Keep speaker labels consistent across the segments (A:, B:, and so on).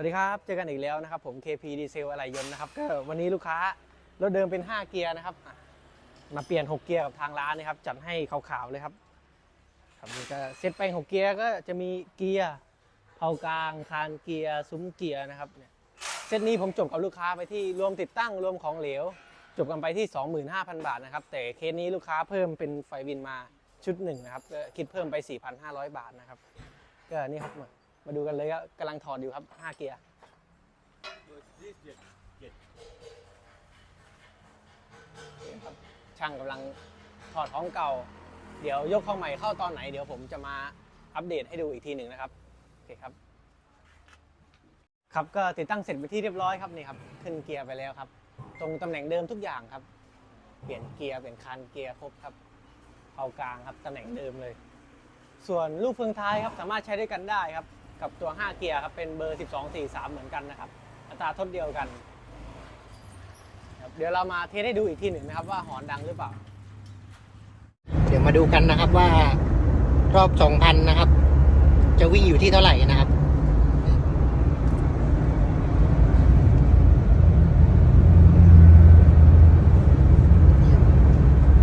A: วัสดีครับ เจอกันอีกแล้วนะครับผม KP Diesel อะไรยนต์นะครับก็วันนี้ลูกค้ารถเดิมเป็น 5 เกียร์นะครับ มาเปลี่ยน 6 เกียร์กับทางร้านนะครับ จัดให้ขาวๆเลยครับครับนี่ก็เซตไป6เกียร์ก็จะมีเกียร์เผากลางคานเกียร์ซุ้มเกียร์นะครับเนี่ยเซตนี้ผมจบกับลูกค้าไปที่รวมติดตั้งรวมของเหลว จบกันไปที่ 25,000 บาทนะครับ แต่เคสนี้ลูกค้าเพิ่มเป็นไฟวินมาชุดหนึ่งนะครับคิดเพิ่มไป 4,500 บาทนะครับก็นี่ครับ มาดูกันเลยก็กำลังถอดอยู่ครับ 5 เกียร์ช่างกำลังถอดของเก่า เดี๋ยวยกของใหม่เข้าตอนไหน เดี๋ยวผมจะมาอัปเดตให้ดูอีกทีหนึ่งนะครับโอเคครับ ครับก็ติดตั้งเสร็จไปที่เรียบร้อยครับนี่ครับขึ้นเกียร์ไปแล้วครับ ตรงตำแหน่งเดิมทุกอย่างครับ เปลี่ยนเกียร์เปลี่ยนคันเกียร์ครบครับเผากลางครับตำแหน่งเดิมเลย ส่วนลูกเฟืองท้ายครับสามารถใช้ด้วยกันได้ครับ กับตัว 5 เกียร์ครับเป็นเบอร์ 12 4 3 เหมือนกันนะครับ อัตราทดเดียวกัน เดี๋ยวเรามาเทสให้ดูอีกทีหนึ่งนะครับ ว่าหอนดังหรือเปล่า
B: เดี๋ยวมาดูกันนะครับว่ารอบ 2,000 นะครับ จะวิ่งอยู่ที่เท่าไหร่นะครับ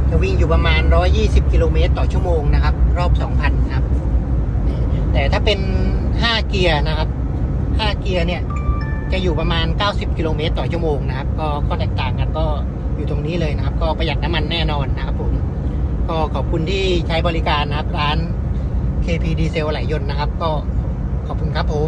B: จะวิ่งอยู่ประมาณ 120 กิโลเมตรต่อชั่วโมงนะครับ รอบ 2,000 ครับ แต่ถ้าเป็น 5 เกียร์นะครับ 5 เกียร์เนี่ย จะอยู่ประมาณ 90 กิโลเมตรต่อชั่วโมงนะครับ ก็ก็แตกต่างกันก็อยู่ตรงนี้เลยนะครับ ก็ประหยัดน้ำมันแน่นอนนะครับผม ก็ขอบคุณที่ใช้บริการนะครับ ร้าน KP ดีเซลไหลยนต์นะครับ ก็ขอบคุณครับผม